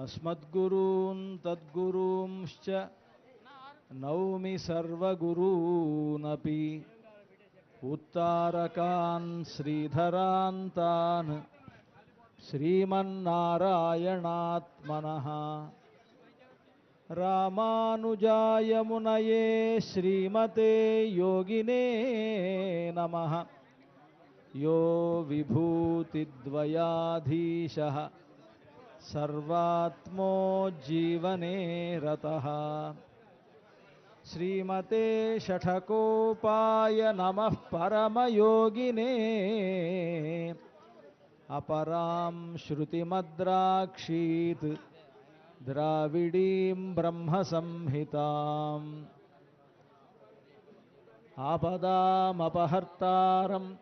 अस्मद्गुरून् तद्गुरूंश्च नौमि सर्वगुरूनपि। उत्तारकान् श्रीधरान्तान् श्रीमन्नारायणात्मनः। रामानुजाय मुनये श्रीमते योगिने नमः। यो विभूतिद्वयाधीशः। सर्वात्मो जीवने रतः। श्रीमते शठकोपाय नमः परमयोगिने। अपरां श्रुतिमद्राक्षीत् द्राविडीं ब्रह्मसंहिताम्। आपदामपहर्तारं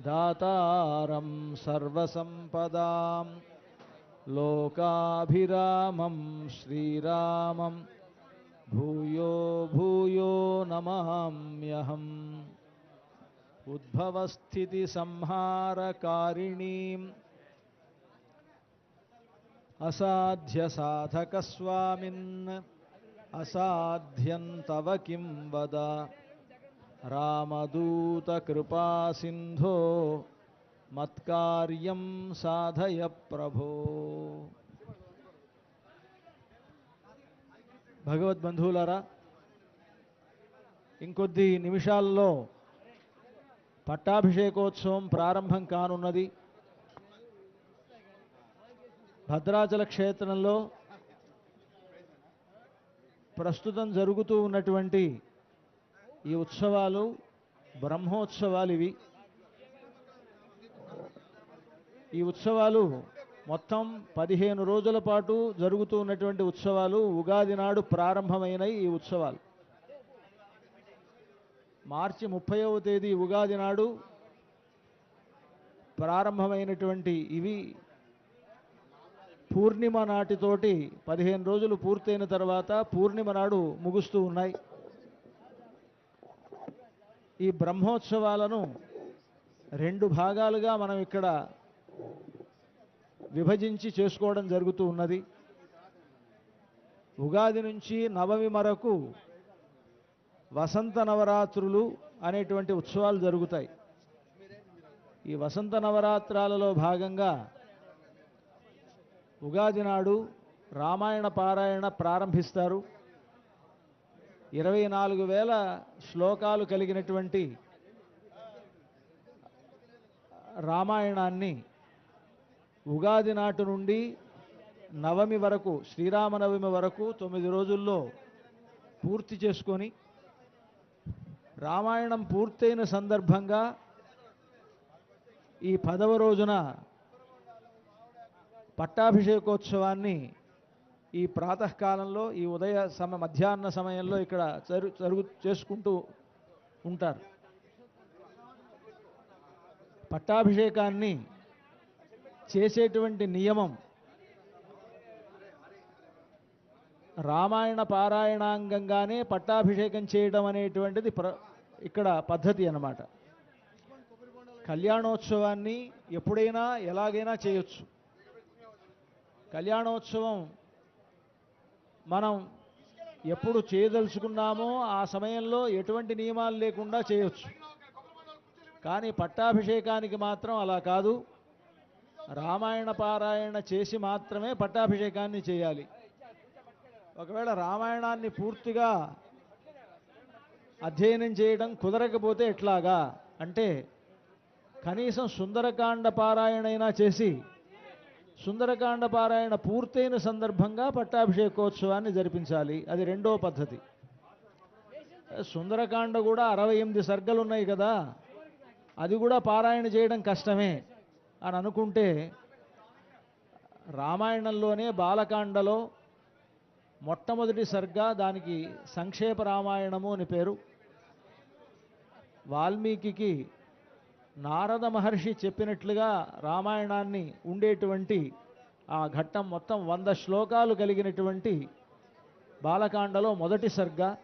दातारं सर्वसम्पदां लोकाभिरामं श्रीरामं भूयो भूयो नमाम्यहम् उद्भवस्थितिसंहारकारिणीम् असाध्यसाधकस्वामिन् असाध्यं तव किं वद? रामदूतकृपासिन्धो మత్కార్యం సాధయ ప్రభో. భగవద్బంధువులారా ఇంకొద్ది నిమిషాల్లో పట్టాభిషేకోత్సవం ప్రారంభం కానున్నది. భద్రాచల క్షేత్రంలో ప్రస్తుతం జరుగుతూ ఉన్నటువంటి ఈ ఉత్సవాలు బ్రహ్మోత్సవాలు ఇవి. ఈ ఉత్సవాలు మొత్తం పదిహేను రోజుల పాటు జరుగుతూ ఉన్నటువంటి ఉత్సవాలు ఉగాది నాడు ప్రారంభమైనవి ఈ ఉత్సవాలు. మార్చి ముప్పైవ తేదీ ఉగాది నాడు ప్రారంభమైనటువంటి ఇవి పూర్ణిమ నాటితోటి పదిహేను రోజులు పూర్తయిన తర్వాత పూర్ణిమ నాడు ముగుస్తూ ఉన్నాయి. ఈ బ్రహ్మోత్సవాలను రెండు భాగాలుగా మనం ఇక్కడ విభజించి చేసుకోవడం జరుగుతూ ఉన్నది. ఉగాది నుంచి నవమి వరకు వసంత నవరాత్రులు అనేటువంటి ఉత్సవాలు జరుగుతాయి. ఈ వసంత నవరాత్రాలలో భాగంగా ఉగాది నాడు రామాయణ పారాయణ ప్రారంభిస్తారు. ఇరవై నాలుగు వేల శ్లోకాలు కలిగినటువంటి రామాయణాన్ని ఉగాది నాటి నుండి నవమి వరకు శ్రీరామనవమి వరకు తొమ్మిది రోజుల్లో పూర్తి చేసుకొని రామాయణం పూర్తయిన సందర్భంగా ఈ పదవ రోజున పట్టాభిషేకోత్సవాన్ని ఈ ప్రాతకాలంలో ఈ ఉదయ సమ మధ్యాహ్న సమయంలో ఇక్కడ జరు జరుగు చేసుకుంటూ ఉంటారు. పట్టాభిషేకాన్ని చేసేటువంటి నియమం. రామాయణ పారాయణాంగంగానే పట్టాభిషేకం చేయడం అనేటువంటిది ప్ర ఇక్కడ పద్ధతి అన్నమాట. కళ్యాణోత్సవాన్ని ఎప్పుడైనా ఎలాగైనా చేయొచ్చు. కళ్యాణోత్సవం మనం ఎప్పుడు చేయదలుచుకున్నామో ఆ సమయంలో ఎటువంటి నియమాలు లేకుండా చేయొచ్చు. కానీ పట్టాభిషేకానికి మాత్రం అలా కాదు. రామాయణ పారాయణ చేసి మాత్రమే పట్టాభిషేకాన్ని చేయాలి. ఒకవేళ రామాయణాన్ని పూర్తిగా అధ్యయనం చేయడం కుదరకపోతే ఎట్లాగా? అంటే కనీసం సుందరకాండ పారాయణైనా చేసి సుందరకాండ పారాయణ పూర్తయిన సందర్భంగా పట్టాభిషేకోత్సవాన్ని జరిపించాలి. అది రెండో పద్ధతి. సుందరకాండ కూడా అరవై ఎనిమిది సర్గలు ఉన్నాయి కదా. అది కూడా పారాయణ చేయడం కష్టమే. అని అనుకుంటే రామాయణంలోనే బాలకాండలో మొట్టమొదటి సరిగ్గా దానికి సంక్షేప రామాయణము అని పేరు. వాల్మీకి నారద మహర్షి చెప్పినట్లుగా రామాయణాన్ని ఉండేటువంటి ఆ ఘట్టం మొత్తం వంద శ్లోకాలు కలిగినటువంటి బాలకాండలో మొదటి సర్గ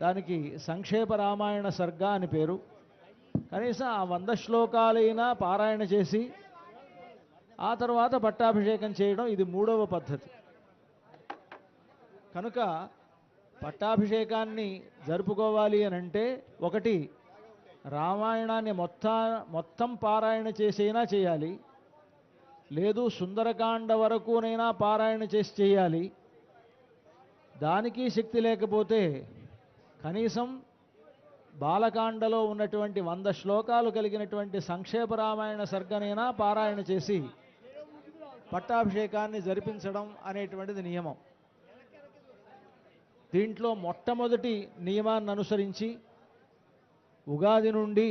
దానికి సంక్షేప రామాయణ సర్గ అని పేరు. కనీసం ఆ వంద శ్లోకాలైనా పారాయణ చేసి ఆ తర్వాత పట్టాభిషేకం చేయడం ఇది మూడవ పద్ధతి. కనుక పట్టాభిషేకాన్ని జరుపుకోవాలి అని అంటే ఒకటి రామాయణాన్ని మొత్తా మొత్తం పారాయణ చేసైనా చేయాలి. లేదు సుందరకాండ వరకునైనా పారాయణ చేసి చేయాలి. దానికి శక్తి లేకపోతే కనీసం బాలకాండలో ఉన్నటువంటి వంద శ్లోకాలు కలిగినటువంటి సంక్షేప రామాయణ సర్గనైనా పారాయణ చేసి పట్టాభిషేకాన్ని జరిపించడం అనేటువంటిది నియమం. దీంట్లో మొట్టమొదటి నియమాన్ని అనుసరించి ఉగాది నుండి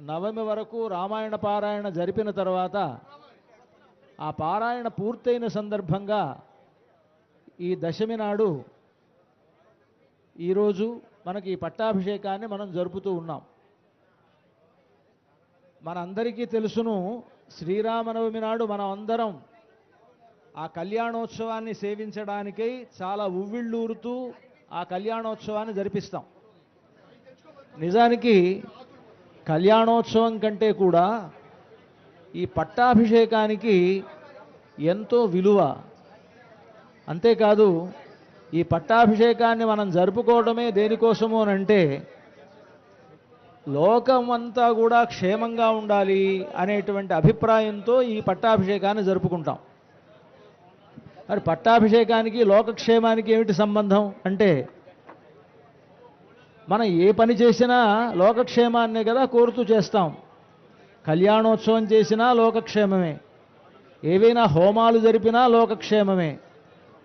నవమి వరకు రామాయణ పారాయణ జరిపిన తర్వాత ఆ పారాయణ పూర్తయిన సందర్భంగా ఈ దశమి నాడు ఈరోజు మనకి ఈ పట్టాభిషేకాన్ని మనం జరుపుతూ ఉన్నాం. మనందరికీ తెలుసును శ్రీరామనవమి నాడు మనం అందరం ఆ కళ్యాణోత్సవాన్ని సేవించడానికై చాలా ఉవ్విళ్ళూరుతూ ఆ కళ్యాణోత్సవాన్ని జరిపిస్తాం. నిజానికి కళ్యాణోత్సవం కంటే కూడా ఈ పట్టాభిషేకానికి ఎంతో విలువ. అంతేకాదు ఈ పట్టాభిషేకాన్ని మనం జరుపుకోవడమే దేనికోసము అని అంటే లోకమంతా కూడా క్షేమంగా ఉండాలి అనేటువంటి అభిప్రాయంతో ఈ పట్టాభిషేకాన్ని జరుపుకుంటాం. మరి పట్టాభిషేకానికి లోకక్షేమానికి ఏమిటి సంబంధం అంటే మనం ఏ పని చేసినా లోకక్షేమాన్నే కదా కోరుతూ చేస్తాం. కళ్యాణోత్సవం చేసినా లోకక్షేమమే. ఏవైనా హోమాలు జరిపినా లోకక్షేమమే.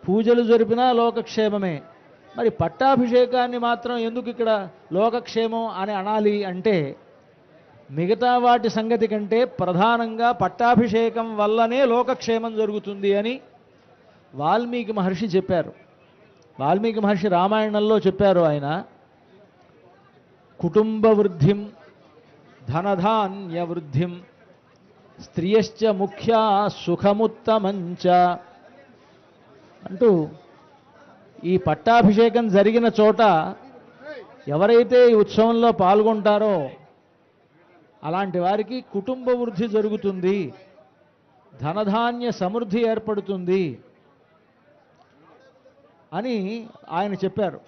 పూజలు జరిపినా లోకక్షేమమే. మరి పట్టాభిషేకాన్ని మాత్రం ఎందుకు ఇక్కడ లోకక్షేమం అని అనాలి అంటే మిగతా వాటి సంగతి కంటే ప్రధానంగా పట్టాభిషేకం వల్లనే లోకక్షేమం జరుగుతుంది అని వాల్మీకి మహర్షి చెప్పారు. వాల్మీకి మహర్షి రామాయణంలో చెప్పారు ఆయన కుటుంబ వృద్ధిం ధనధాన్య వృద్ధిం స్త్రియశ్చ ముఖ్య సుఖముత్తమంచ అంటూ ఈ పట్టాభిషేకం జరిగిన చోట ఎవరైతే ఈ ఉత్సవంలో పాల్గొంటారో అలాంటి వారికి కుటుంబ వృద్ధి జరుగుతుంది ధనధాన్య సమృద్ధి ఏర్పడుతుంది అని ఆయన చెప్పారు.